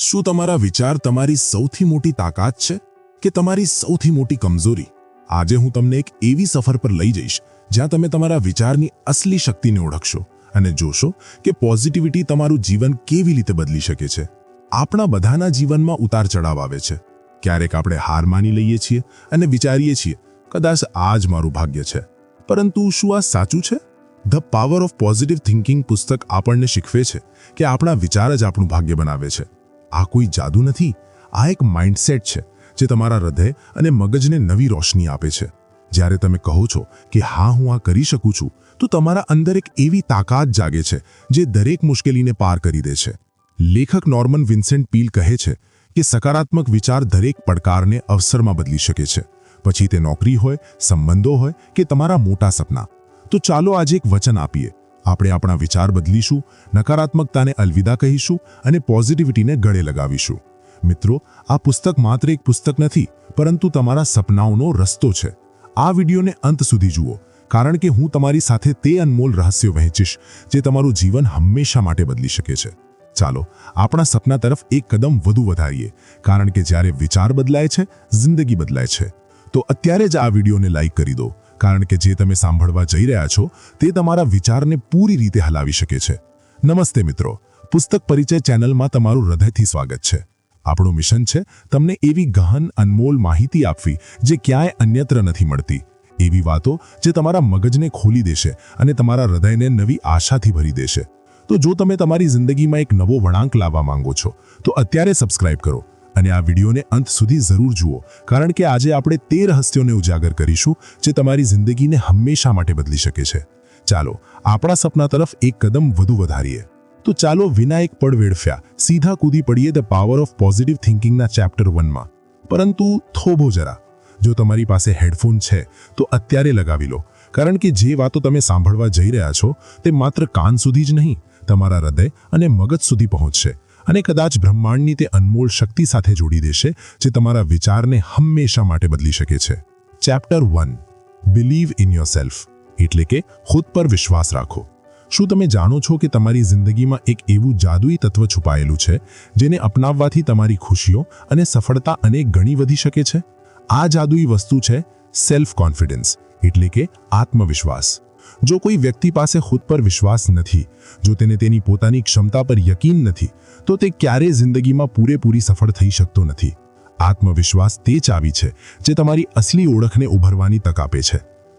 શું તમારા વિચાર તમારી સૌથી મોટી તાકાત છે કે તમારી સૌથી મોટી કમજોરી? આજે હું તમને એક એવી સફર પર લઈ જઈશ, જ્યાં તમે તમારા વિચારની અસલી શક્તિને ઓળખશો અને જોશો કે પોઝિટિવિટી તમારું જીવન કેવી રીતે બદલી શકે છે. આપણા બધાના જીવનમાં ઉતાર ચઢાવ આવે છે. ક્યારેક આપણે હાર માની લઈએ છીએ અને વિચારીએ છીએ, કદાચ આ જ મારું ભાગ્ય છે. પરંતુ શું આ સાચું છે? The power of positive thinking પુસ્તક આપણને શીખવે છે કે આપણા વિચાર જ આપણું ભાગ્ય બનાવે છે. આ કોઈ જાદુ નથી? આ એક માઇન્ડસેટ છે, જે તમારા હૃદય અને મગજને નવી રોશની આપે છે. જ્યારે તમે કહો છો કે, હા, હું આ કરી શકું છું, તો તમારા અંદર એક એવી તાકાત જાગે છે, જે દરેક મુશ્કેલીને પાર કરી દે છે. લેખક નોર્મન વિન્સેન્ટ પીલ કહે છે કે, સકારાત્મક વિચાર દરેક પડકારને અવસરમાં બદલી શકે છે. પછી તે નોકરી હોય, સંબંધો હોય કે તમારા મોટા સપના. તો ચાલો આજે એક વચન આપીએ. આપણે આપણા વિચાર બદલીશું, નકારાત્મકતાને અલવિદા કહીશું અને પોઝિટિવિટીને ગળે લગાવીશું. મિત્રો, આ પુસ્તક માત્ર એક પુસ્તક નથી, પરંતુ તમારા સપનાઓનો રસ્તો છે. આ વિડીયોને અંત સુધી જુઓ, કારણ કે હું તમારી સાથે તે અનમોલ રહસ્યો વહેંચીશ, જે તમારું જીવન હંમેશા માટે બદલી શકે છે. ચાલો, આપણા સપના તરફ એક કદમ વધુ વધારીએ, કારણ કે જ્યારે વિચાર બદલાય છે, જિંદગી બદલાય છે. તો અત્યારે જ આ વિડીયોને લાઇક કરી દો કારણ કે જે તમે સાંભળવા જઈ રહ્યા છો, તે તમારા વિચારને પૂરી રીતે હલાવી શકે છે. નમસ્તે મિત્રો. પુસ્તક પરિચય ચેનલમાં તમારું હૃદયથી સ્વાગત છે. આપણું મિશન છે તમને એવી ગહન, અનમોલ માહિતી આપવી, જે ક્યાંય અન્યત્ર નથી મળતી. એવી વાતો જે તમારા મગજને ખોલી દેશે અને તમારા હૃદયને નવી આશાથી ભરી દેશે. તો જો તમે તમારી જિંદગીમાં એક નવો વળાંક લાવવા માંગો છો, તો અત્યારે સબસ્ક્રાઇબ કરો. અને આ વિડીયોને અંત સુધી જરૂર જુઓ. કારણ કે આજે આપણે તે રહસ્યોને ઉજાગર કરીશું, જે તમારી જિંદગીને હંમેશા માટે બદલી શકે છે. ચાલો, આપણા સપના તરફ એક કદમ વધુ વધારીએ. તો ચાલો વિના એક પડ વેડફ્યા, સીધા કૂદી પડીએ ધ પાવર ઓફ પોઝિટિવ થિંકિંગના ચેપ્ટર વનમાં પરંતુ થોભો જરા. જો તમારી પાસે હેડફોન છે, તો અત્યારે લગાવી લો. કારણ કે જે વાતો તમે સાંભળવા જઈ રહ્યા છો, તે માત્ર કાન સુધી જ નહીં, તમારા હૃદય અને મગજ સુધી પહોંચશે. અને કદાચ બ્રહ્માંડની તે અનમોલ શક્તિ સાથે જોડી દેશે, જે તમારા વિચારને હંમેશા માટે બદલી શકે છે. Chapter one believe in yourself એટલે કે, ખુદ પર વિશ્વાસ રાખો. શું તમે જાણો છો કે તમારી જિંદગીમાં એક એવું જાદુઈ તત્વ છુપાયેલું છે, જેને અપનાવવાથી તમારી ખુશીઓ અને સફળતા અનેક ગણી વધી શકે છે? આ જાદુઈ વસ્તુ છે સેલ્ફ કોન્ફિડન્સ એટલે કે આત્મવિશ્વાસ. જો કોઈ વ્યક્તિ પાસે ખુદ પર વિશ્વાસ નથી, જો તેને તેની પોતાની ક્ષમતા પર યકીન નથી, તો તે ક્યારેય જિંદગીમાં પૂરેપૂરી સફળ થઈ શકતો નથી. આત્મવિશ્વાસ તે ચાવી છે, જે તમારી અસલી ઓળખને ઉભરવાની તક આપે છે.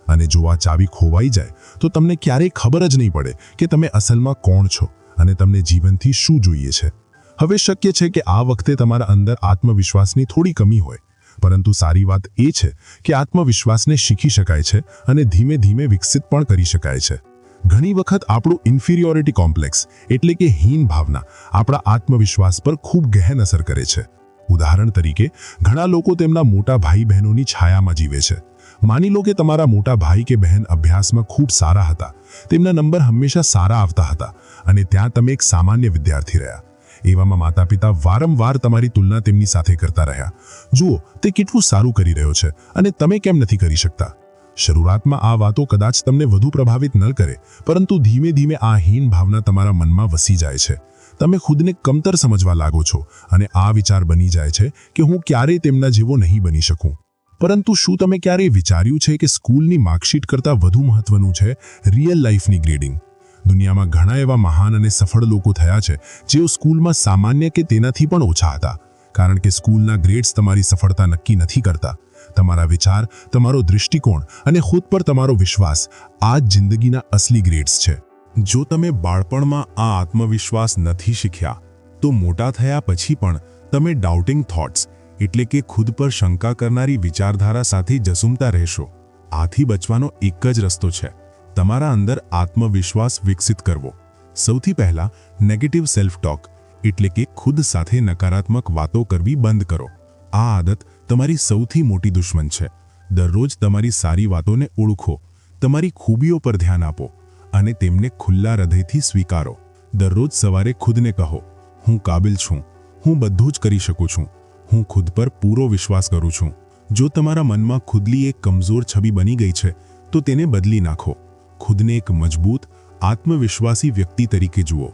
અને જો આ ચાવી ખોવાઈ જાય, તો તમને ક્યારેય ખબર જ નહીં પડે કે તમે અસલમાં કોણ છો અને તમને જીવનથી શું જોઈએ છે. હવે શક્ય છે કે આ વખતે તમારા અંદર આત્મવિશ્વાસની થોડી કમી હોય. પરંતુ સારી વાત એ છે કે આત્મવિશ્વાસને શીખી શકાય છે અને ધીમે ધીમે વિકસિત પણ કરી શકાય છે. ઘણી વખત આપણું ઇન્ફિરિયોરિટી કોમ્પ્લેક્સ એટલે કે હીન ભાવના આપણા આત્મવિશ્વાસ પર ખૂબ ગહેન અસર કરે છે. ઉદાહરણ તરીકે, ઘણા લોકો તેમના મોટા ભાઈ બહેનોની છાયામાં જીવે છે. માની લો કે તમારા મોટા ભાઈ કે બહેન અભ્યાસમાં ખૂબ સારા હતા. તેમના નંબર હંમેશા સારા આવતા હતા અને ત્યાં તમે એક સામાન્ય વિદ્યાર્થી રહ્યા. એવામાં માતા પિતા વારંવાર તમારી તુલના તેમની સાથે કરતા રહ્યા. જુઓ, તે કેટલું સારું કરી રહ્યો છે અને તમે કેમ નથી કરી શકતા? શરૂઆતમાં આ વાતો કદાચ તમને વધુ પ્રભાવિત ન કરે, પરંતુ ધીમે ધીમે આ હીન ભાવના તમારા મનમાં વસી જાય છે. તમે ખુદને કમતર સમજવા લાગો છો અને આ વિચાર બની જાય છે કે હું ક્યારેય તેમના જેવો નહીં બની શકું. પરંતુ શું તમે ક્યારેય વિચાર્યું છે કે સ્કૂલની માર્કશીટ કરતાં વધુ મહત્વનું છે રિયલ લાઈફની ગ્રેડિંગ? દુનિયામાં ઘણા એવા મહાન અને સફળ લોકો થયા છે, જેઓ સ્કૂલમાં સામાન્ય કે તેનાથી પણ ઓછા હતા. કારણ કે સ્કૂલના ગ્રેડ્સ તમારી સફળતા નક્કી નથી કરતા. તમારા વિચાર, તમારો દૃષ્ટિકોણ અને ખુદ પર તમારો વિશ્વાસ આ જિંદગીના અસલી ગ્રેડ્સ છે. જો તમે બાળપણમાં આ આત્મવિશ્વાસ નથી શીખ્યા, તો મોટા થયા પછી પણ તમે ડાઉટિંગ થોટ્સ એટલે કે ખુદ પર શંકા કરનારી વિચારધારા સાથે જસુમતા રહેશો. આથી બચવાનો એક જ રસ્તો છે. તમારા અંદર આત્મવિશ્વાસ વિકસિત કરવો. સૌથી પહેલા નેગેટિવ સેલ્ફ ટોક એટલે કે ખુદ સાથે નકારાત્મક વાતો કરવી બંધ કરો. આ આદત તમારી સૌથી મોટી દુશ્મન છે. દરરોજ તમારી સારી વાતોને ઓળખો, તમારી ખૂબીઓ પર ધ્યાન આપો અને તેમને ખુલ્લા હૃદયથી સ્વીકારો. દરરોજ સવારે ખુદને કહો, હું કાબિલ છું, હું બધું જ કરી શકું છું, હું ખુદ પર પૂરો વિશ્વાસ કરું છું. જો તમારા મનમાં ખુદલી એક કમજોર છબી બની ગઈ છે, તો તેને બદલી નાખો. ખુદને એક મજબૂત, આત્મવિશ્વાસી વ્યક્તિ તરીકે જુઓ.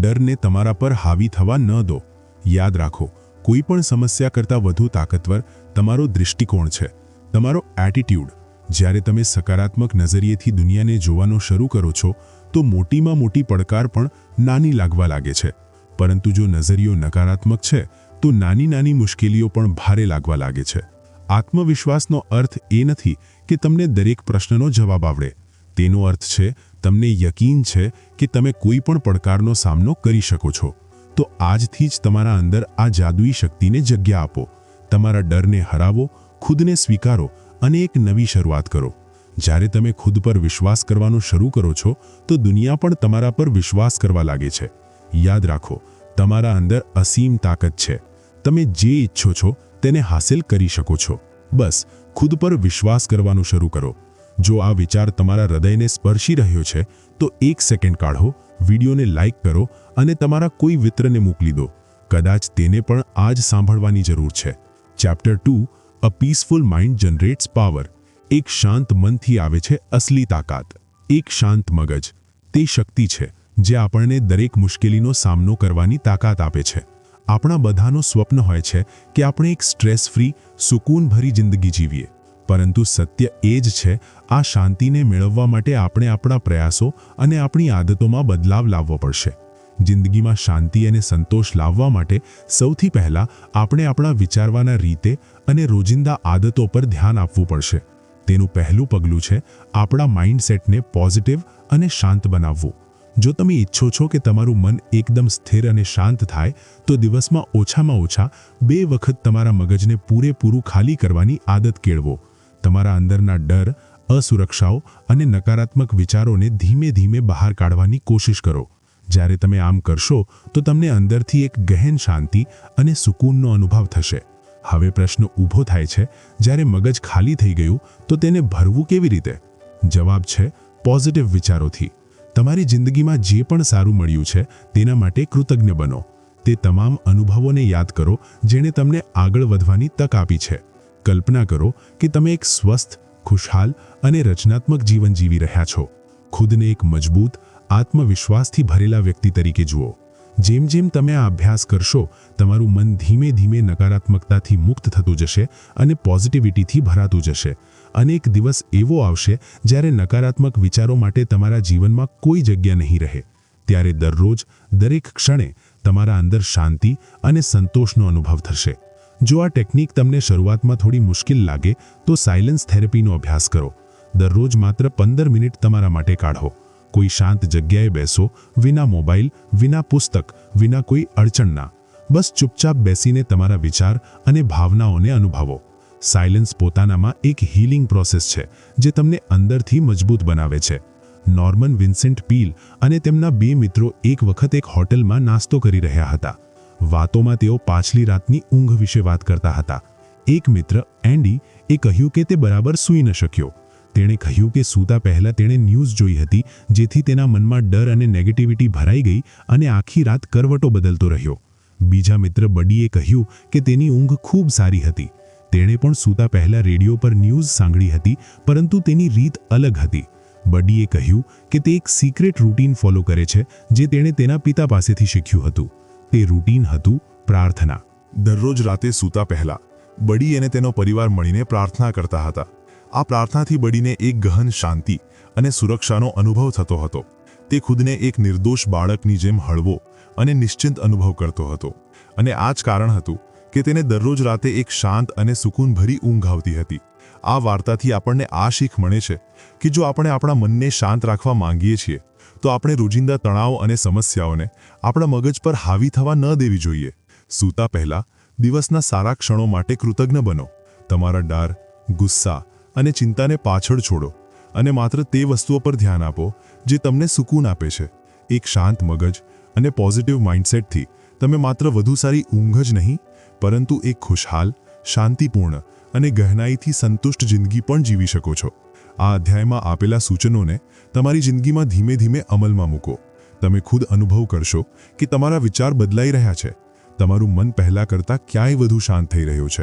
ડરને તમારા પર હાવી થવા ન દો. યાદ રાખો, કોઈ પણ સમસ્યા કરતાં વધુ તાકતવર તમારો દૃષ્ટિકોણ છે. તમારો એટીટ્યૂડ જ્યારે તમે સકારાત્મક નજરિયેથી દુનિયાને જોવાનો શરૂ કરો છો, તો મોટીમાં મોટી પડકાર પણ નાની લાગવા લાગે છે. પરંતુ જો નજરિયો નકારાત્મક છે, તો નાની નાની મુશ્કેલીઓ પણ ભારે લાગવા લાગે છે. આત્મવિશ્વાસનો અર્થ એ નથી કે તમને દરેક પ્રશ્નનો જવાબ આવડે. તેનો અર્થ છે, તમને યકીન છે કે તમે કોઈ પણ પડકારનો સામનો કરી શકો છો. તો આજથી જ તમારા અંદર આ જાદુઈ શક્તિને જગ્યા આપો. તમારા ડરને હરાવો, ખુદને સ્વીકારો અને એક નવી શરૂઆત કરો. જ્યારે તમે ખુદ પર વિશ્વાસ કરવાનું શરૂ કરો છો, તો દુનિયા પણ તમારા પર વિશ્વાસ કરવા લાગે છે. યાદ રાખો, તમારા અંદર અસીમ તાકાત છે. તમે જે ઈચ્છો છો, તેને હાંસિલ કરી શકો છો. બસ, ખુદ પર વિશ્વાસ કરવાનું શરૂ કરો. જો આ વિચાર તમારા હૃદયને સ્પર્શી રહ્યો છે, તો એક સેકન્ડ કાઢો, વિડીયોને લાઇક કરો અને તમારા કોઈ મિત્રને મોકલી દો. કદાચ તેને પણ આ જ સાંભળવાની જરૂર છે. Chapter two a peaceful mind generates power એક શાંત મનથી આવે છે અસલી તાકાત. એક શાંત મગજ. તે શક્તિ છે, જે આપણને દરેક મુશ્કેલીનો સામનો કરવાની તાકાત આપે છે. આપણા બધાનો સ્વપ્ન હોય છે કે આપણે એક સ્ટ્રેસ ફ્રી સુકૂનભરી જિંદગી જીવીએ. પરંતુ સત્ય એ જ છે, આ શાંતિને મેળવવા માટે આપણે આપણા પ્રયાસો અને આપણી આદતોમાં બદલાવ લાવવો પડશે. જિંદગીમાં શાંતિ અને સંતોષ લાવવા માટે સૌથી પહેલાં આપણે આપણા વિચારવાના રીતે અને રોજિંદા આદતો પર ધ્યાન આપવું પડશે. તેનું પહેલું પગલું છે, આપણા માઇન્ડસેટને પોઝિટિવ અને શાંત બનાવવું. જો તમે ઈચ્છો છો કે તમારું મન એકદમ સ્થિર અને શાંત થાય, તો દિવસમાં ઓછામાં ઓછા બે વખત તમારા મગજને પૂરેપૂરું ખાલી કરવાની આદત કેળવો. તમારા અંદરના ડર, અસુરક્ષાઓ અને નકારાત્મક વિચારોને ધીમે ધીમે બહાર કાઢવાની કોશિશ કરો. જ્યારે તમે આમ કરશો, તો તમને અંદરથી એક ગહેન શાંતિ અને સુકૂનનો અનુભવ થશે. હવે પ્રશ્ન ઊભો થાય છે, જ્યારે મગજ ખાલી થઈ ગયું, તો તેને ભરવું કેવી રીતે? જવાબ છે, પોઝિટિવ વિચારોથી. તમારી જિંદગીમાં જે પણ સારું મળ્યું છે, તેના માટે કૃતજ્ઞ બનો. તે તમામ અનુભવોને યાદ કરો, જેણે તમને આગળ વધવાની તક આપી છે. કલ્પના કરો કે તમે એક સ્વસ્થ, ખુશહાલ અને રચનાત્મક જીવન જીવી રહ્યા છો. ખુદને એક મજબૂત, આત્મવિશ્વાસથી ભરેલા વ્યક્તિ તરીકે જુઓ. જેમ જેમ તમે આ અભ્યાસ કરશો, તમારું મન ધીમે ધીમે નકારાત્મકતાથી મુક્ત થતું જશે અને પોઝિટિવિટીથી ભરાતું જશે. અનેક દિવસ એવો આવશે જ્યારે નકારાત્મક વિચારો માટે તમારા જીવનમાં કોઈ જગ્યા નહીં રહે. ત્યારે દરરોજ, દરેક ક્ષણે તમારા અંદર શાંતિ અને સંતોષનો અનુભવ થશે. જો આ ટેકનિક તમને શરૂઆતમાં થોડી મુશ્કેલ લાગે, તો સાયલન્સ થેરેપીનો અભ્યાસ કરો. દરરોજ માત્ર પંદર મિનિટ તમારા માટે કાઢો. કોઈ શાંત જગ્યાએ બેસો, વિના મોબાઈલ, વિના પુસ્તક, વિના કોઈ અડચણના બસ ચૂપચાપ બેસીને તમારા વિચાર અને ભાવનાઓને અનુભવો. સાયલન્સ પોતાનામાં એક હીલિંગ પ્રોસેસ છે, જે તમને અંદરથી મજબૂત બનાવે છે. નોર્મન વિન્સેન્ટ પીલ અને તેમના બે મિત્રો એક વખત એક હોટલમાં નાસ્તો કરી રહ્યા હતા. વાતોમાં તેઓ પાછલી રાતની ઊંઘ વિશે વાત કરતા હતા. એક મિત્ર, એન્ડી, એ કહ્યું કે તે બરાબર સૂઈ ન શક્યો. તેણે કહ્યું કે સૂતા પહેલા તેણે ન્યૂઝ જોઈ હતી, જેથી તેના મનમાં ડર અને નેગેટિવિટી ભરાઈ ગઈ અને આખી રાત કરવટો બદલતો રહ્યો. બીજા મિત્ર, બડીએ કહ્યું કે તેની ઊંઘ ખૂબ સારી હતી. તેણે પણ સૂતા પહેલા રેડિયો પર ન્યૂઝ સાંભળી હતી, પરંતુ તેની રીત અલગ હતી. બડીએ કહ્યું કે તે એક સિક્રેટ રૂટીન ફોલો કરે છે, જે તેણે તેના પિતા પાસેથી શીખ્યું હતું. તે રૂટીન હતું પ્રાર્થના. દરરોજ રાતે સૂતા પહેલા બડી અને તેનો પરિવાર મળીને પ્રાર્થના કરતા હતા. આ પ્રાર્થનાથી બડીને એક ગહન શાંતિ અને સુરક્ષાનો અનુભવ થતો હતો. તે ખુદને એક નિર્દોષ બાળકની જેમ હળવો અને નિશ્ચિંત અનુભવ કરતો હતો. અને આ જ કારણ હતું કે તેને દરરોજ રાતે એક શાંત અને સુકૂનભરી ઊંઘ આવતી હતી. આ વાર્તાથી આપણને આ શીખ મળે છે કે જો આપણે આપણા મનને શાંત રાખવા માંગીએ છીએ તો આપણે રોજિંદા તણાવ અને સમસ્યાઓને આપણા મગજ પર હાવી થવા ન દેવી જોઈએ. સૂતા પહેલા દિવસના સારા ક્ષણો માટે કૃતજ્ઞ બનો. તમારા ડર, ગુસ્સા અને ચિંતાને પાછળ છોડો અને માત્ર તે વસ્તુઓ પર ધ્યાન આપો જે તમને સુકૂન આપે છે. એક શાંત મગજ અને પોઝિટિવ માઇન્ડસેટથી તમે માત્ર વધુ સારી ઊંઘ જ નહીં, પરંતુ એક ખુશહાલ, શાંતિપૂર્ણ અને ગહેનાઈથી સંતુષ્ટ જિંદગી પણ જીવી શકો છો. આ અધ્યાયમાં આપેલા સૂચનોને તમારી જિંદગીમાં ધીમે ધીમે અમલમાં મૂકો. તમે ખુદ અનુભવ કરશો કે તમારા વિચાર બદલાઈ રહ્યા છે. તમારું મન પહેલાં કરતાં ક્યાંય વધુ શાંત થઈ રહ્યું છે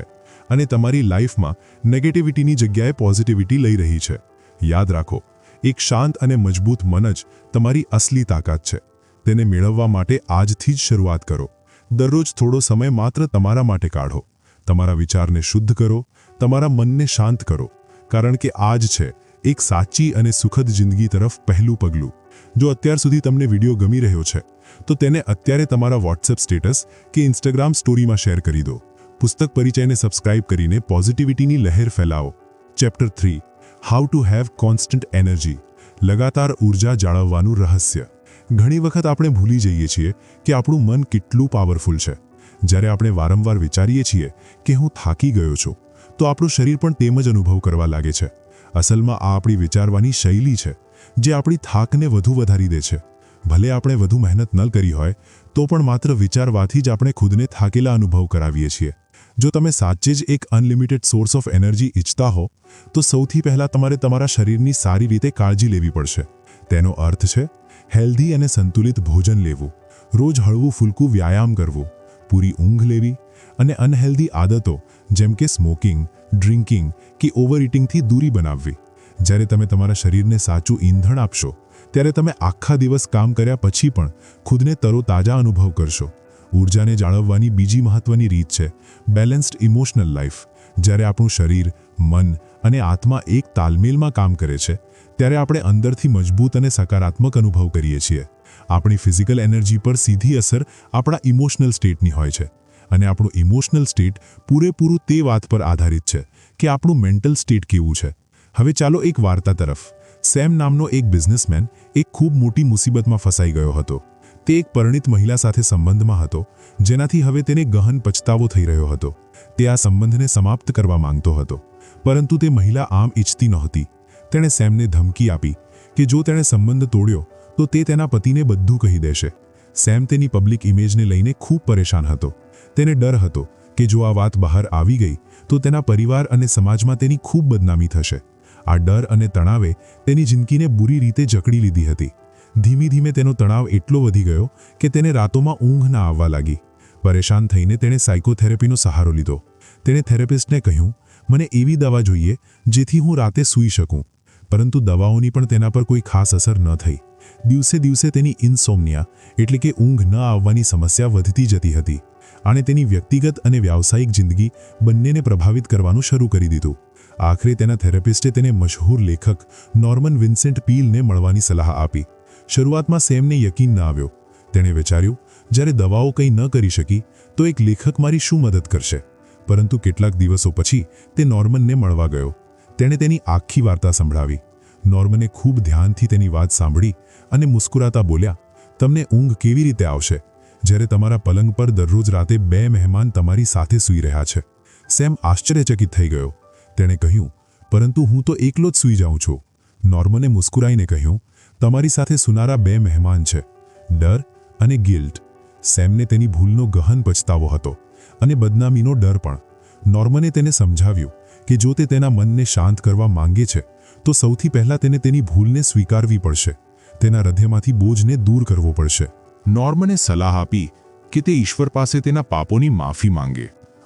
અને તમારી લાઈફમાં નેગેટિવિટીની જગ્યાએ પોઝિટિવિટી લઈ રહી છે. યાદ રાખો, એક શાંત અને મજબૂત મન જ તમારી અસલી તાકાત છે. તેને મેળવવા માટે આજથી જ શરૂઆત કરો. દરરોજ થોડો સમય માત્ર તમારા માટે કાઢો. તમારા વિચારને શુદ્ધ કરો. તમારા મનને શાંત કરો. કારણ કે આજ છે એક સાચી અને સુખદ જિંદગી તરફ પહેલું પગલું. જો અત્યાર સુધી તમને વીડિયો ગમી રહ્યો છે, તો તેને અત્યારે તમારા વોટ્સએપ સ્ટેટસ કે ઇન્સ્ટાગ્રામ સ્ટોરીમાં શેર કરી દો. પુસ્તક પરિચયને સબસ્ક્રાઇબ કરીને પોઝિટિવિટીની લહેર ફેલાવો. Chapter three. How to have constant energy લગાતાર ઊર્જા જાળવવાનું રહસ્ય. ઘણી વખત આપણે ભૂલી જઈએ છીએ કે આપણું મન કેટલું પાવરફુલ છે. જ્યારે આપણે વારંવાર વિચારીએ છીએ કે હું થાકી ગયો છું, તો આપણું શરીર પણ તેમ જ અનુભવ કરવા લાગે છે. અસલમાં આ આપણી વિચારવાની શૈલી છે, જે આપણી થાકને વધુ વધારી દે છે. ભલે આપણે વધુ મહેનત ન કરી હોય, તો પણ માત્ર વિચારવાથી જ આપણે ખુદને થાકેલા અનુભવ કરાવીએ છીએ. જો તમે સાચે જ એક અનલિમિટેડ સોર્સ ઓફ એનર્જી ઈચ્છતા હો, તો સૌથી પહેલાં તમારે તમારા શરીરની સારી રીતે કાળજી લેવી પડશે. તેનો અર્થ છે, હેલ્ધી અને સંતુલિત ભોજન લેવું, રોજ હળવું ફૂલકું વ્યાયામ કરવું, પૂરી ઊંઘ લેવી અને અનહેલ્ધી આદતો, જેમ કે સ્મોકિંગ ડ્રિંકિંગ કે ઓવર ઇટિંગથી દૂરી બનાવવી. જ્યારે તમે તમારા શરીરને સાચું ઈંધણ આપશો, ત્યારે તમે આખા દિવસ કામ કર્યા પછી પણ ખુદને તરોતાજા અનુભવ કરશો. ઉર્જાને જાળવવાની બીજી મહત્વની રીત છે બેલેન્સ્ડ ઇમોશનલ લાઈફ જ્યારે આપણું શરીર, મન અને આત્મા એક તાલમેલમાં કામ કરે છે, ત્યારે આપણે અંદરથી મજબૂત અને સકારાત્મક અનુભવ કરીએ છીએ. આપણી ફિઝિકલ એનર્જી પર સીધી અસર આપણા ઇમોશનલ સ્ટેટની હોય છે. અને આપણું ઇમોશનલ સ્ટેટ પૂરેપૂરું તે વાત પર આધારિત છે કે આપણું મેન્ટલ સ્ટેટ કેવું છે. હવે ચાલો એક વાર્તા તરફ. સેમ નામનો એક બિઝનેસમેન એક ખૂબ મોટી મુસીબતમાં ફસાઈ ગયો હતો. તે એક પરિણિત મહિલા સાથે સંબંધમાં હતો, જેનાથી હવે તેને ગહન પછતાવો થઈ રહ્યો હતો. તે આ સંબંધને સમાપ્ત કરવા માંગતો હતો, પરંતુ તે મહિલા આમ ઈચ્છતી નહોતી. તેણે સેમને ધમકી આપી કે જો તેણે સંબંધ તોડ્યો, તો તે તેના પતિને બધું કહી દેશે. સેમ તેની પબ્લિક ઇમેજને લઈને ખૂબ પરેશાન હતો. તેને ડર હતો કે જો આ વાત બહાર આવી ગઈ, તો તેના પરિવાર અને સમાજમાં તેની ખૂબ બદનામી થશે. આ ડર અને તણાવે તેની જિંદગીને બુરી રીતે જકડી લીધી હતી. ધીમે ધીમે તેનો તણાવ એટલો વધી ગયો કે તેને રાતોમાં ઊંઘ ના આવવા લાગી. પરેશાન થઈને તેણે સાયકોથેરેપીનો સહારો લીધો. તેણે થેરેપિસ્ટને કહ્યું, મને એવી દવા જોઈએ જેથી હું રાતે સૂઈ શકું. પરંતુ દવાઓની પણ તેના પર કોઈ ખાસ અસર ન થઈ. દિવસે દિવસે તેની ઇન્સોમનિયા એટલે કે ઊંઘ ન આવવાની સમસ્યા વધતી જતી હતી. અને તેની વ્યક્તિગત અને વ્યાવસાયિક જિંદગી બંનેને પ્રભાવિત કરવાનું શરૂ કરી દીધું. આખરે તેના થેરેપિસ્ટે તેને મશહૂર લેખક નોર્મન વિન્સેન્ટ પીલને મળવાની સલાહ આપી. શરૂઆતમાં સેમને યકીન ન આવ્યો. તેણે વિચાર્યું, જ્યારે દવાઓ કંઈ ન કરી શકી, તો એક લેખક મારી શું મદદ કરશે? પરંતુ કેટલાક દિવસો પછી તે નોર્મનને મળવા ગયો. તેણે તેની આખી વાર્તા સંભળાવી. નોર્મને ખૂબ ધ્યાનથી તેની વાત સાંભળી અને મુસ્કુરાતા બોલ્યા, તમને ઊંઘ કેવી રીતે આવશે? જ્યારે તમારા પલંગ પર દરરોજ રાતે બે મહેમાન તમારી સાથે સૂઈ રહ્યા છે. સેમ આશ્ચર્યચકિત થઈ ગયો. તેણે કહ્યું, પરંતુ હું તો એકલો જ સૂઈ જાઉં છું. નોર્મને મુસ્કુરાઈને કહ્યું, તમારી સાથે સુનારા બે મહેમાન છે, ડર અને ગિલ્ટ. સેમને તેની ભૂલનો ગહન પછતાવો હતો અને બદનામીનો ડર પણ. નોર્મને તેને સમજાવ્યું કે જો તે તેના મનને શાંત કરવા માંગે છે, તો સૌથી પહેલાં તેને તેની ભૂલને સ્વીકારવી પડશે. તેના હૃદયમાંથી બોજને દૂર કરવો પડશે. નોર્મને સલાહ આપી કે તે ઈશ્વર પાસે તેના પાપોની માફી માંગે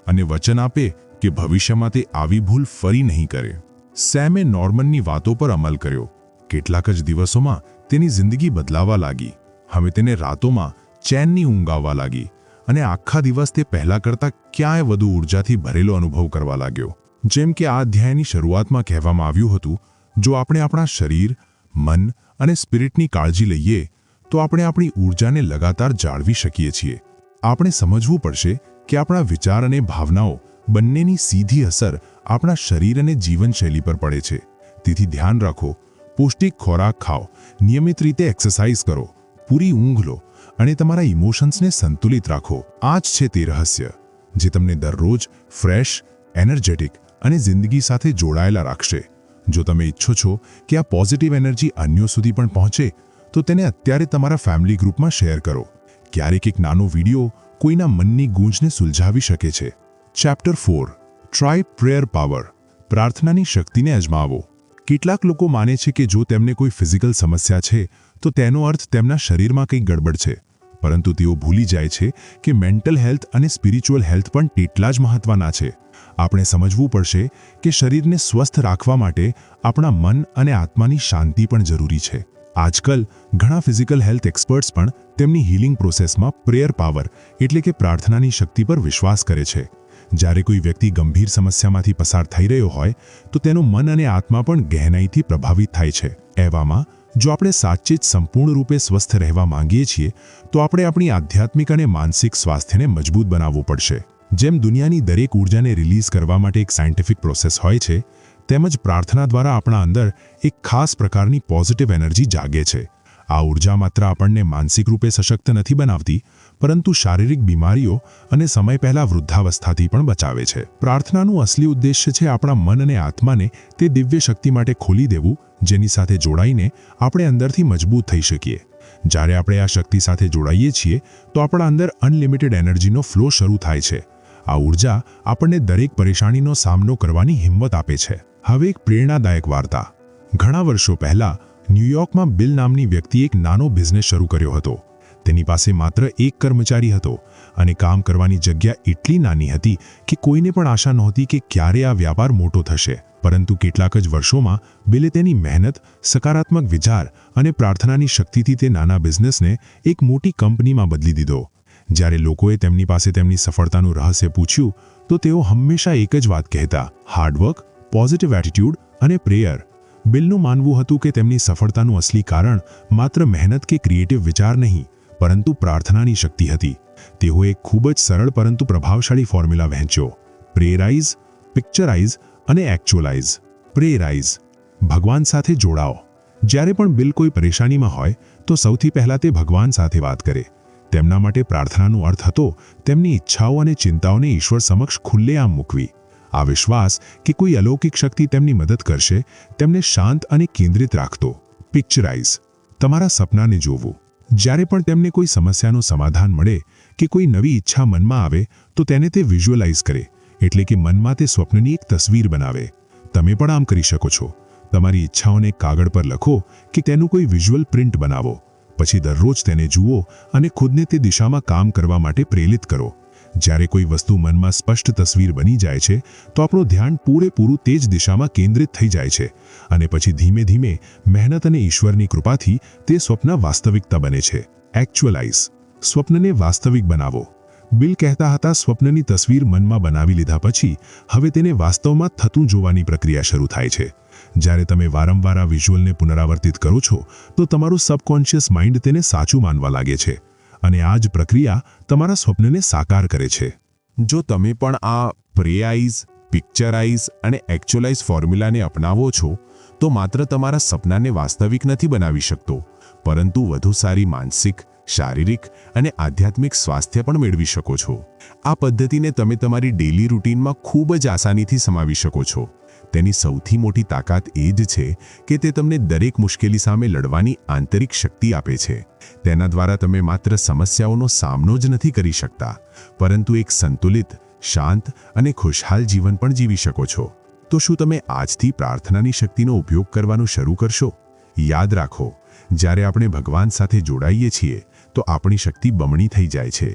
અને વચન આપે કે ભવિષ્યમાં તે આવી ભૂલ ફરી નહીં કરે. સેમે નોર્મનની વાતો પર અમલ કર્યો. કેટલાક જ દિવસોમાં તેની જિંદગી બદલાવા લાગી. હવે તેને રાતોમાં ચેનની ઊંઘ આવવા લાગી અને આખા દિવસ તે પહેલા કરતાં ક્યાંય વધુ ઉર્જાથી ભરેલો અનુભવ કરવા લાગ્યો. જેમ કે આ અધ્યાયની શરૂઆતમાં કહેવામાં આવ્યું હતું, જો આપણે આપણા શરીર, મન અને સ્પિરિટની કાળજી લઈએ તો આપણે આપણી ઊર્જાને લગાતાર જાળવી શકીએ છીએ. આપણે સમજવું પડશે કે આપણા વિચાર અને ભાવનાઓ બંનેની સીધી અસર આપણા શરીર અને જીવનશૈલી પર પડે છે. તેથી ધ્યાન રાખો, પૌષ્ટિક ખોરાક ખાઓ, નિયમિત રીતે એક્સરસાઇઝ કરો, પૂરી ઊંઘ લો અને તમારા ઇમોશન્સને સંતુલિત રાખો. આ જ છે તે રહસ્ય, જે તમને દરરોજ ફ્રેશ, એનર્જેટિક અને જિંદગી સાથે જોડાયેલા રાખશે. જો તમે ઈચ્છો છો કે આ પોઝિટિવ એનર્જી અન્યો સુધી પણ પહોંચે તો તેને અત્યારે તમારા ફેમિલી ગ્રુપમાં શેર કરો. ક્યારેક એક નાનો વીડિયો કોઈના મનની ગૂંજને સુલઝાવી શકે છે. Chapter four try prayer power પ્રાર્થનાની શક્તિને અજમાવો. કેટલાક લોકો માને છે કે જો તેમને કોઈ ફિઝિકલ સમસ્યા છે, તો તેનો અર્થ તેમના શરીરમાં કંઈક ગડબડ છે. પરંતુ તેઓ ભૂલી જાય છે કે મેન્ટલ હેલ્થ અને સ્પિરિચ્યુઅલ હેલ્થ પણ તેટલા જ મહત્વના છે. આપણે સમજવું પડશે કે શરીરને સ્વસ્થ રાખવા માટે આપણા મન અને આત્માની શાંતિ પણ જરૂરી છે. આજકાલ ઘણા ફિઝિકલ હેલ્થ એક્સપર્ટ્સ પણ તેમની હીલિંગ પ્રોસેસમાં પ્રેયર પાવર, એટલે કે પ્રાર્થનાની શક્તિ પર વિશ્વાસ કરે છે. જ્યારે કોઈ વ્યક્તિ ગંભીર સમસ્યામાંથી પસાર થઈ રહ્યો હોય, તો તેનું મન અને આત્મા પણ ગહેનાઈથી પ્રભાવિત થાય છે. એવામાં, જો આપણે સાચે જ સંપૂર્ણ રૂપે સ્વસ્થ રહેવા માંગીએ છીએ, તો આપણે આપણી આધ્યાત્મિક અને માનસિક સ્વાસ્થ્યને મજબૂત બનાવવું પડશે. જેમ દુનિયાની દરેક ઊર્જાને રિલીઝ કરવા માટે એક સાયન્ટિફિક પ્રોસેસ હોય છે તેમજ પ્રાર્થના દ્વારા આપણા અંદર એક ખાસ પ્રકારની પોઝિટિવ એનર્જી જાગે છે. આ ઊર્જા માત્ર આપણને માનસિક રૂપે સશક્ત નથી બનાવતી, પરંતુ શારીરિક બીમારીઓ અને સમય પહેલા વૃદ્ધાવસ્થાથી પણ બચાવે છે. પ્રાર્થનાનું અસલી ઉદ્દેશ્ય છે આપણા મન અને આત્માને તે દિવ્ય શક્તિ માટે ખોલી દેવું, જેની સાથે જોડાઈને આપણે અંદરથી મજબૂત થઈ શકીએ. જ્યારે આપણે આ શક્તિ સાથે જોડાઈએ છીએ, તો આપણા અંદર અનલિમિટેડ એનર્જીનો ફ્લો શરૂ થાય છે. આ ઊર્જા આપણને દરેક પરેશાનીનો સામનો કરવાની હિંમત આપે છે. હવે એક પ્રેરણાદાયક વાર્તા. ઘણા વર્ષો પહેલા ન્યૂયોર્કમાં બિલ નામની વ્યક્તિએ એક નાનો બિઝનેસ શરૂ કર્યો હતો. તેની પાસે માત્ર એક કર્મચારી હતો અને કામ કરવાની જગ્યા એટલી નાની હતી કે કોઈને પણ આશા નહોતી કે ક્યારે આ વ્યાપાર મોટો થશે. પરંતુ કેટલાક જ વર્ષોમાં બિલે તેની મહેનત, સકારાત્મક વિચાર અને પ્રાર્થનાની શક્તિથી તે નાના બિઝનેસને એક મોટી કંપનીમાં બદલી દીધો. જ્યારે લોકોએ તેમની પાસે તેમની સફળતાનું રહસ્ય પૂછ્યું, તો તેઓ હંમેશા એક જ વાત કહેતા હાર્ડવર્ક પોઝિટિવ એટીટ્યૂડ અને પ્રેયર બિલનું માનવું હતું કે તેમની સફળતાનું અસલી કારણ માત્ર મહેનત કે ક્રિએટિવ વિચાર નહીં, પરંતુ પ્રાર્થનાની શક્તિ હતી. તેઓએ ખૂબ જ સરળ પરંતુ પ્રભાવશાળી ફોર્મ્યુલા વહેંચ્યો. પ્રેરાઇઝ પિક્ચરાઇઝ અને એક્ચ્યુઅલાઇઝ પ્રેરાઇઝ ભગવાન સાથે જોડાઓ. જ્યારે પણ બિલ કોઈ પરેશાનીમાં હોય, તો સૌથી પહેલાં તે ભગવાન સાથે વાત કરે. તેમના માટે પ્રાર્થનાનો અર્થ હતો તેમની ઈચ્છાઓ અને ચિંતાઓને ઈશ્વર સમક્ષ ખુલ્લેઆમ મૂકવી. આ વિશ્વાસ કે કોઈ અલૌકિક શક્તિ તેમની મદદ કરશે, તેમને શાંત અને કેન્દ્રિત રાખતો. પિક્ચરાઇઝ તમારા સપનાને જોવું. જ્યારે પણ તેમને કોઈ સમસ્યાનું સમાધાન મળે કે કોઈ નવી ઈચ્છા મનમાં આવે, તો તેને તે વિઝ્યુઅલાઇઝ કરે, એટલે કે મનમાં તે સ્વપ્નની એક તસવીર બનાવે. તમે પણ આમ કરી શકો છો. તમારી ઈચ્છાઓને કાગળ પર લખો કે તેનું કોઈ વિઝ્યુઅલ પ્રિન્ટ બનાવો. પછી દરરોજ તેને જુઓ અને ખુદને તે દિશામાં કામ કરવા માટે પ્રેરિત કરો. જ્યારે કોઈ વસ્તુ મનમાં સ્પષ્ટ તસવીર બની જાય છે, તો આપણું ધ્યાન પૂરેપૂરું તે જ દિશામાં કેન્દ્રિત થઈ જાય છે અને પછી ધીમે ધીમે મહેનત અને ઈશ્વરની કૃપાથી તે સ્વપ્ન વાસ્તવિકતા બને છે. એકચ્યુઅલાઇઝ સ્વપ્નને વાસ્તવિક બનાવો. બિલ કહેતા હતા, સ્વપ્નની તસવીર મનમાં બનાવી લીધા પછી હવે તેને વાસ્તવમાં થતું જોવાની પ્રક્રિયા શરૂ થાય છે. જ્યારે તમે વારંવાર આ વિઝ્યુઅલને પુનરાવર્તિત કરો છો, તો તમારું સબકોન્શિયસ માઇન્ડ તેને સાચું માનવા લાગે છે. અને આ જ પ્રક્રિયા તમારા સ્વપ્નને સાકાર કરે છે. જો તમે પણ આ પ્રેઆઇઝ પિક્ચરાઇઝ અને એકચ્યુઅલાઇઝ ફોર્મ્યુલાને અપનાવો છો, તો માત્ર તમારા સપનાને વાસ્તવિક નથી બનાવી શકતો, પરંતુ વધુ સારી માનસિક, શારીરિક અને આધ્યાત્મિક સ્વાસ્થ્ય પણ મેળવી શકો છો. આ પદ્ધતિને તમે તમારી ડેલી રૂટીનમાં ખૂબ જ આસાનીથી સમાવી શકો છો. તેની સૌથી મોટી તાકાત એ જ છે કે તે તમને દરેક મુશ્કેલી સામે લડવાની આંતરિક શક્તિ આપે છે. તેના દ્વારા તમે માત્ર સમસ્યાઓનો સામનો જ નથી કરી શકતા, પરંતુ એક સંતુલિત, શાંત અને ખુશહાલ જીવન પણ જીવી શકો છો. તો શું તમે આજથી પ્રાર્થનાની શક્તિનો ઉપયોગ કરવાનું શરૂ કરશો? યાદ રાખો, જ્યારે આપણે ભગવાન સાથે જોડાઈએ છીએ, તો આપણી શક્તિ બમણી થઈ જાય છે.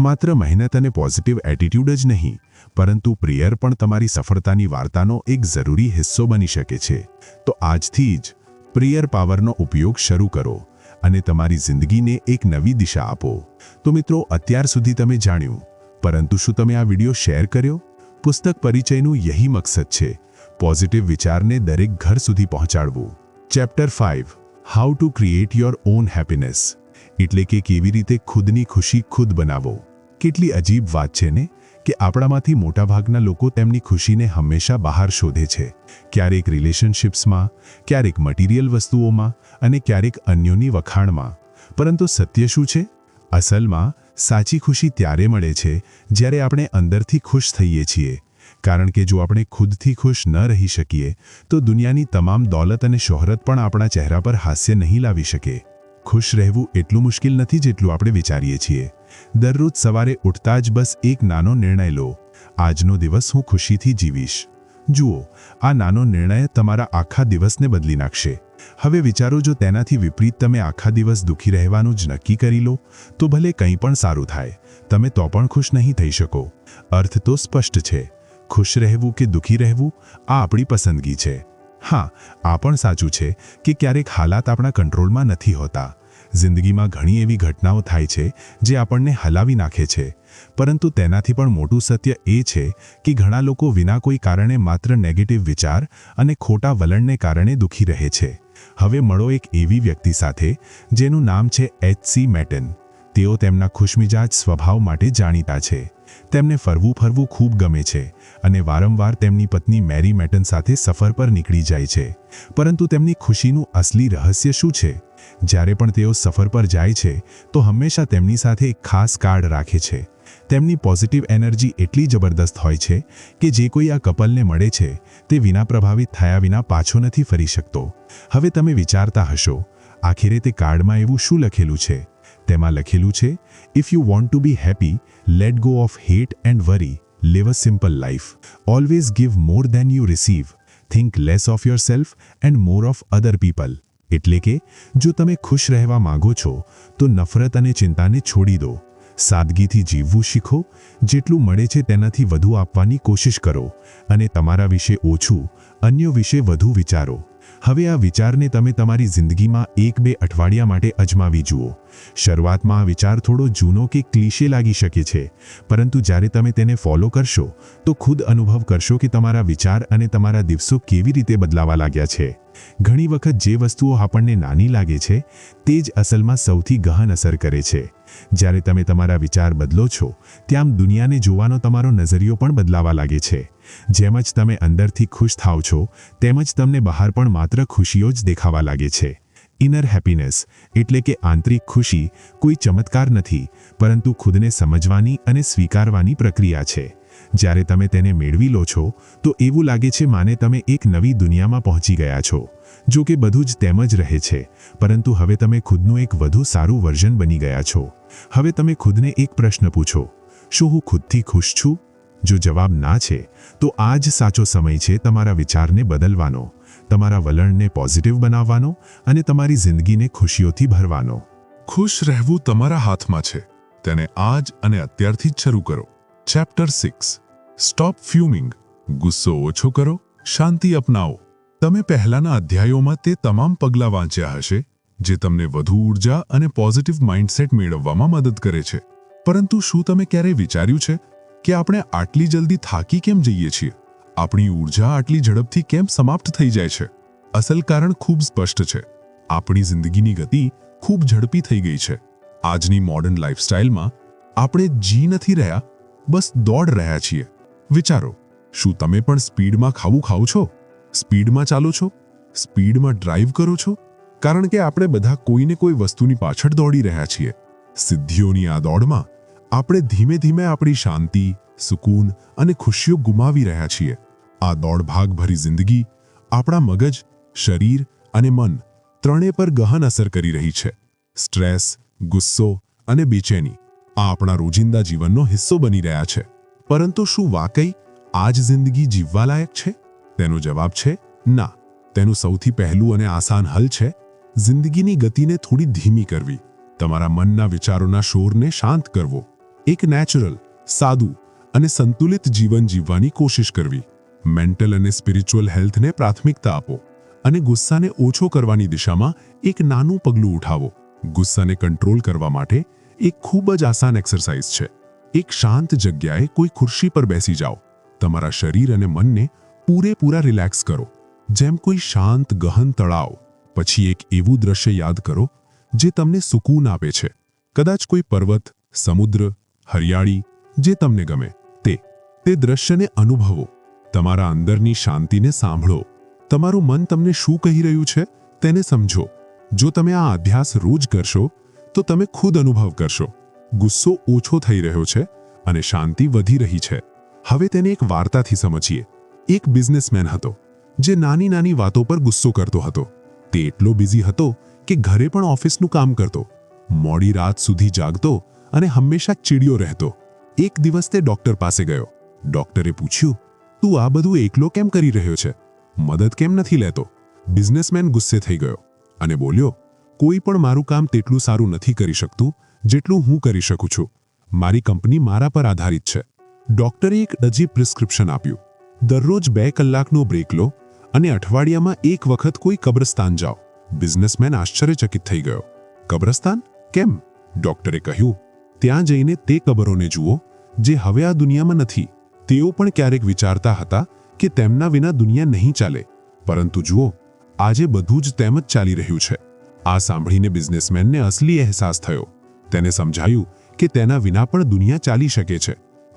માત્ર મહેનત અને પોઝિટિવ એટીટ્યૂડ જ નહીં પરંતુ પ્રેયર પણ તમારી સફળતાની વાર્તાનો એક જરૂરી હિસ્સો બની શકે છે. તો આજથી જ પ્રેયર પાવરનો ઉપયોગ શરૂ કરો અને તમારી જિંદગીને એક નવી દિશા આપો. તો મિત્રો, અત્યાર સુધી તમે જાણ્યું. પરંતુ શું તમે આ વિડિયો શેર કર્યો? પુસ્તક પરિચયનું યહી મકસદ છે, પોઝિટિવ વિચારને દરેક ઘર સુધી પહોંચાડવું. Chapter five how to create your own happiness. એટલે કે કેવી રીતે ખુદની ખુશી ખુદ બનાવો. કેટલી અજીબ વાત છે ને? કે આપણામાંથી મોટાભાગના લોકો તેમની ખુશીને હંમેશા બહાર શોધે છે. ક્યારેક રિલેશનશિપ્સમાં, ક્યારેક મટીરિયલ વસ્તુઓમાં અને ક્યારેક અન્યોની વખાણમાં. પરંતુ સત્ય શું છે? અસલમાં, સાચી ખુશી ત્યારે મળે છે, જ્યારે આપણે અંદરથી ખુશ થઈએ છીએ. કારણ કે જો આપણે ખુદથી ખુશ ન રહી શકીએ, તો દુનિયાની તમામ દોલત અને શોહરત પણ આપણા ચહેરા પર હાસ્ય નહીં લાવી શકે. ખુશ રહેવું એટલું મુશ્કેલ નથી જેટલું આપણે વિચારીએ છીએ. દરરોજ સવારે ઉઠતા જ બસ એક નાનો નિર્ણય લો. આજનો દિવસ હું ખુશીથી જીવીશ. જુઓ, આ નાનો નિર્ણય તમારા આખા દિવસને બદલી નાખશે. હવે વિચારો, જો તેનાથી વિપરીત તમે આખા દિવસ દુઃખી રહેવાનું જ નક્કી કરી લો, તો ભલે કંઈ પણ સારું થાય. તમે તો પણ ખુશ નહીં થઈ શકો. અર્થ તો સ્પષ્ટ છે. ખુશ રહેવું કે દુઃખી રહેવું, આ આપણી પસંદગી છે. હા, આ પણ સાચું છે કે ક્યારેક હાલાત આપણા કંટ્રોલમાં નથી હોતા. જિંદગીમાં ઘણી એવી ઘટનાઓ થાય છે જે આપણને હલાવી નાખે છે. પરંતુ તેનાથી પણ મોટું સત્ય એ છે કે ઘણા લોકો વિના કોઈ કારણે માત્ર નેગેટિવ વિચાર અને ખોટા વલણને કારણે દુઃખી રહે છે. હવે મળો એક એવી વ્યક્તિ સાથે જેનું નામ છે એચ સી મેટન તેઓ તેમના ખુશમિજાજ સ્વભાવ માટે જાણીતા છે. તેમને ફરવું ફરવું ખૂબ ગમે છે અને વારંવાર તેમની પત્ની મેરી મેટન સાથે સફર પર નીકળી જાય છે. પરંતુ તેમની ખુશીનું અસલી રહસ્ય શું છે? જ્યારે પણ તેઓ સફર પર જાય છે, તો હંમેશા તેમની સાથે એક ખાસ કાર્ડ રાખે છે. તેમની પોઝિટિવ એનર્જી એટલી જબરદસ્ત હોય છે કે જે કોઈ આ કપલને મળે છે, તે વિના પ્રભાવિત થયા વિના પાછો નથી ફરી શકતો. હવે તમે વિચારતા હશો, આખરે તે કાર્ડમાં એવું શું લખેલું છે? તેમાં લખેલું છે if you want to be happy let go of hate and worry live a simple life. Always give more than you receive. Think less of yourself and more of other people. એટલે કે, જો તમે ખુશ રહેવા માંગો છો, તો નફરત અને ચિંતાને છોડી દો. સાદગીથી જીવવું શીખો, જેટલું મળે છે તેનાથી વધુ આપવાની કોશિશ કરો અને તમારા વિશે ઓછું, અન્યો વિશે વધુ વિચારો. હવે આ વિચારને તમે તમારી જિંદગીમાં એક બે અઠવાડિયા માટે અજમાવી જુઓ. શરૂઆતમાં આ વિચાર થોડો જૂનો કે ક્લીશે લાગી શકે છે, પરંતુ જ્યારે તમે તેને ફોલો કરશો, તો ખુદ અનુભવ કરશો કે તમારા વિચાર અને તમારા દિવસો કેવી રીતે બદલાવા લાગ્યા છે. ઘણી વખત જે વસ્તુઓ આપણને નાની લાગે છે, તે જ અસલમાં સૌથી ગહન અસર કરે છે. જ્યારે તમે તમારા વિચાર બદલો છો, ત્યાં દુનિયાને જોવાનો તમારો નજરિયો પણ બદલાવા લાગે છે. જેમ જ તમે અંદરથી ખુશ થાવ છો, તેમ જ તમને બહાર પણ માત્ર ખુશીઓ જ દેખાવા લાગે છે. ઇનર હેપીનેસ એટલે કે આંતરિક ખુશી કોઈ ચમત્કાર નથી, પરંતુ ખુદને સમજવાની અને સ્વીકારવાની પ્રક્રિયા છે. જ્યારે તમે તેને મેળવી લો છો, તો એવું લાગે છે માને તમે એક નવી દુનિયામાં પહોંચી ગયા છો, જો કે બધું જ તેમ જ રહે છે, પરંતુ હવે તમે ખુદનું એક વધુ સારું વર્ઝન બની ગયા છો. હવે તમે ખુદને એક પ્રશ્ન પૂછો, શું હું ખુદથી ખુશ છું? જો જવાબ ના છે, તો આ જ સાચો સમય છે તમારા વિચારને બદલવાનો, તમારા વલણને પોઝિટિવ બનાવવાનો અને તમારી જિંદગીને ખુશીઓથી ભરવાનો. ખુશ રહેવું તમારા હાથમાં છે, તેને આજ અને અત્યારથી જ શરૂ કરો. ચેપ્ટર સિક્સ સ્ટોપ ફ્યુમિંગ ગુસ્સો ઓછો કરો, શાંતિ અપનાવો. તમે પહેલાના અધ્યાયોમાં તે તમામ પગલાં વાંચ્યા હશે, જે તમને વધુ ઊર્જા અને પોઝિટિવ માઇન્ડસેટ મેળવવામાં મદદ કરે છે. પરંતુ શું તમે ક્યારેય વિચાર્યું છે કે આપણે આટલી જલ્દી થાકી કેમ જઈએ છીએ? આપણી ઊર્જા આટલી ઝડપથી કેમ સમાપ્ત થઈ જાય છે? અસલ કારણ ખૂબ સ્પષ્ટ છે. આપણી જિંદગીની ગતિ ખૂબ ઝડપી થઈ ગઈ છે. આજની મોડર્ન લાઇફસ્ટાઇલમાં આપણે જી નથી રહ્યા બસ દોડ રહ્યા છીએ. વિચારો, શું તમે પણ સ્પીડમાં ખાવું ખાઓ છો? સ્પીડમાં ચાલો છો? સ્પીડમાં ડ્રાઈવ કરો છો? કારણ કે આપણે બધા કોઈને કોઈ વસ્તુની પાછળ દોડી રહ્યા છીએ. સિદ્ધિઓની આ દોડમાં આપણે ધીમે ધીમે આપણી શાંતિ, સુકૂન અને ખુશીઓ ગુમાવી રહ્યા છીએ. આ દોડભાગ ભરી જિંદગી, આપણા મગજ, શરીર અને મન ત્રણે પર ગહન અસર કરી રહી છે. સ્ટ્રેસ, ગુસ્સો અને બેચેની આ આપણા રોજિંદા જીવનનો હિસ્સો બની રહ્યા છે. પરંતુ શું વાકઈ આ જ જિંદગી જીવવા લાયક છે? તેનો જવાબ છે, ના. તેનું સૌથી પહેલું અને આસાન હલ છે, જિંદગીની ગતિને થોડી ધીમી કરવી. તમારા મનના વિચારોના શોરને શાંત કરવો. એક નેચરલ, સાદું અને સંતુલિત જીવન જીવવાની કોશિશ કરવી. મેન્ટલ અને સ્પિરિચ્યુઅલ હેલ્થને પ્રાથમિકતા આપો અને ગુસ્સાને ઓછો કરવાની દિશામાં એક નાનું પગલું ઉઠાવો. ગુસ્સાને કંટ્રોલ કરવા માટે એક ખૂબ જ આસાન એક્સરસાઇઝ છે. એક શાંત જગ્યાએ કોઈ ખુરશી પર બેસી જાઓ. તમારા શરીર અને મનને પૂરેપૂરા રિલેક્સ કરો. જેમ કોઈ શાંત, ગહન તળાવ. પછી એક એવું દ્રશ્ય યાદ કરો, જે તમને સુકૂન આપે છે. કદાચ કોઈ પર્વત, સમુદ્ર, હરિયાળી, જે તમને ગમે, તે. તે દ્રશ્યને અનુભવો. તમારા અંદરની શાંતિને સાંભળો. તમારું મન તમને શું કહી રહ્યું છે, તેને સમજો. જો તમે આ અભ્યાસ રોજ કરશો તો તમે ખુદ અનુભવ કરશો. ગુસ્સો ઓછો થઈ રહ્યો છે અને શાંતિ વધી રહી છે. હવે તેને એક વાર્તાથી સમજીએ. એક બિઝનેસમેન હતો, જે નાની નાની વાતો પર ગુસ્સો કરતો હતો. તે એટલો બિઝી હતો કે ઘરે પણ ઓફિસનું કામ કરતો. મોડી રાત સુધી જાગતો અને હંમેશા ચીડિયો રહેતો. એક દિવસ તે ડોક્ટર પાસે ગયો. ડોક્ટરે પૂછ્યું, તું આ બધું એકલો કેમ કરી રહ્યો છે? મદદ કેમ નથી લેતો? બિઝનેસમેન ગુસ્સે થઈ ગયો અને બોલ્યો કોઈ પણ મારું કામ તેટલું સારું નથી કરી શકતું, જેટલું હું કરી શકું છું. મારી કંપની મારા પર આધારિત છે. ડોક્ટરે એક અજીબ પ્રિસ્ક્રિપ્શન આપ્યું. દરરોજ બે કલાકનો બ્રેક લો અને અઠવાડિયામાં એક વખત કોઈ કબ્રસ્તાન જાઓ. બિઝનેસમેન આશ્ચર્યચકિત થઈ ગયો. કબ્રસ્તાન? કેમ? ડોક્ટરે કહ્યું, ત્યાં જઈને તે કબરોને જુઓ, જે હવે આ દુનિયામાં નથી. તેઓ પણ ક્યારેક વિચારતા હતા કે તેમના વિના દુનિયા નહીં ચાલે. પરંતુ જુઓ, આજે બધું જ તેમ જ ચાલી રહ્યું છે. આ સાંભળીને બિઝનેસમેનને અસલી અહેસાસ થયો. તેને સમજાયું કે તેના વિના પણ દુનિયા ચાલી શકે છે.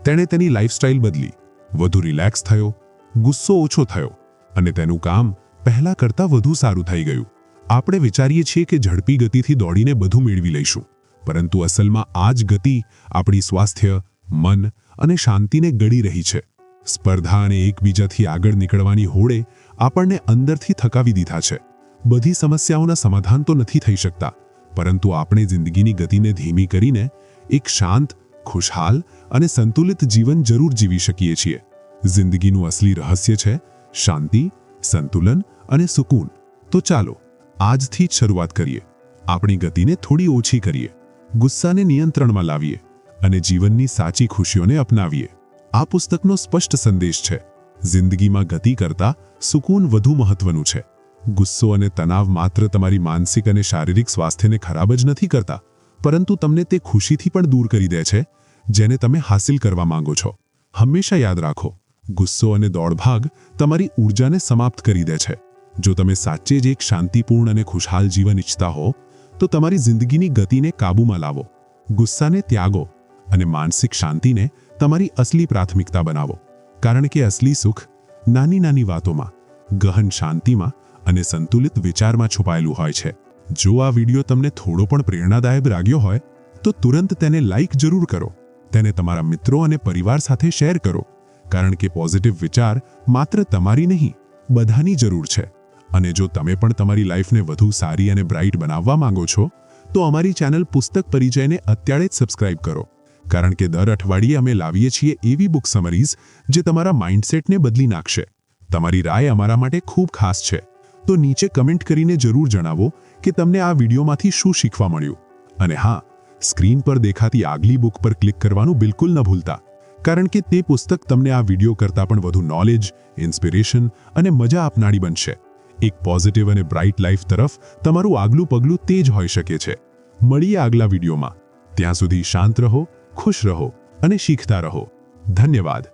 તેણે તેની લાઇફસ્ટાઇલ બદલી. વધુ રિલેક્સ થયો. ગુસ્સો ઓછો થયો. અને તેનું કામ પહેલા કરતાં વધુ સારું થઈ ગયું. આપણે વિચારીએ છીએ કે ઝડપી ગતિથી દોડીને બધું મેળવી લઈશું. પરંતુ અસલમાં આ જ ગતિ આપણી સ્વાસ્થ્ય, મન અને શાંતિને ગળી રહી છે. સ્પર્ધા અને એકબીજાથી આગળ નીકળવાની હોડે આપણને અંદરથી થકાવી દીધા છે. બધી સમસ્યાઓના સમાધાન તો નથી થઈ શકતા, પરંતુ આપણે જિંદગીની ગતિને ધીમી કરીને એક શાંત, ખુશહાલ અને સંતુલિત જીવન જરૂર જીવી શકીએ છીએ. જિંદગીનું અસલી રહસ્ય છે શાંતિ, સંતુલન અને સુકૂન. તો ચાલો, આજથી જ શરૂઆત કરીએ. આપણી ગતિને થોડી ઓછી કરીએ. ગુસ્સાને નિયંત્રણમાં લાવીએ અને જીવનની સાચી ખુશીઓને અપનાવીએ. આ પુસ્તકનો સ્પષ્ટ સંદેશ છે. જિંદગીમાં ગતિ કરતા સુકૂન વધુ મહત્વનું છે. ગુસ્સો અને તણાવ માત્ર તમારી માનસિક અને શારીરિક સ્વાસ્થ્યને ખરાબ જ નથી કરતા, પરંતુ તમને તે ખુશીથી પણ દૂર કરી દે છે, જેને તમે હાસિલ કરવા માંગો છો. હંમેશા યાદ રાખો, ગુસ્સો અને દોડભાગ તમારી ઊર્જાને સમાપ્ત કરી દે છે. જો તમે સાચે જ એક શાંતિપૂર્ણ અને ખુશહાલ જીવન ઈચ્છતા હો, તો તમારી જિંદગીની ગતિને કાબૂમાં લાવો. ગુસ્સાને ત્યાગો અને માનસિક શાંતિને તમારી અસલી પ્રાથમિકતા બનાવો. કારણ કે અસલી સુખ નાની નાની વાતોમાં, ગહન શાંતિમાં અને સંતુલિત વિચારમાં છુપાયેલું હોય છે. જો આ વિડિયો તમને થોડો પણ પ્રેરણાદાયક લાગ્યો હોય, તો તુરંત તેને લાઈક જરૂર કરો. તેને તમારા મિત્રો અને પરિવાર સાથે શેર કરો, કારણ કે પોઝિટિવ વિચાર માત્ર તમારી નહીં, બધાની જરૂર છે. અને જો તમે પણ તમારી લાઈફને વધુ સારી અને બ્રાઇટ બનાવવા માંગો છો, તો અમારી ચેનલ પુસ્તક પરિચયને અત્યારે જ સબસ્ક્રાઇબ કરો. કારણ કે દર અઠવાડિયે અમે લાવીએ છીએ એવી બુક સમરીઝ જે તમારા માઇન્ડસેટને બદલી નાખશે. તમારી રાય અમારા માટે ખૂબ ખાસ છે. તો નીચે કમેન્ટ કરીને જરૂર જણાવો કે તમને આ વિડીયોમાંથી શું શીખવા મળ્યું. અને હા, સ્ક્રીન પર દેખાતી આગલી બુક પર ક્લિક કરવાનું બિલકુલ ન ભૂલતા, કારણ કે તે પુસ્તક તમને આ વીડિયો કરતાં પણ વધુ નોલેજ ઇન્સ્પિરેશન અને મજા આપનારી બનશે. એક પોઝિટિવ અને બ્રાઇટ લાઈફ તરફ તમારું આગલું પગલું તે જ હોઈ શકે છે. મળીએ આગલા વિડીયોમાં. ત્યાં સુધી શાંત રહો, ખુશ રહો અને શીખતા રહો. ધન્યવાદ.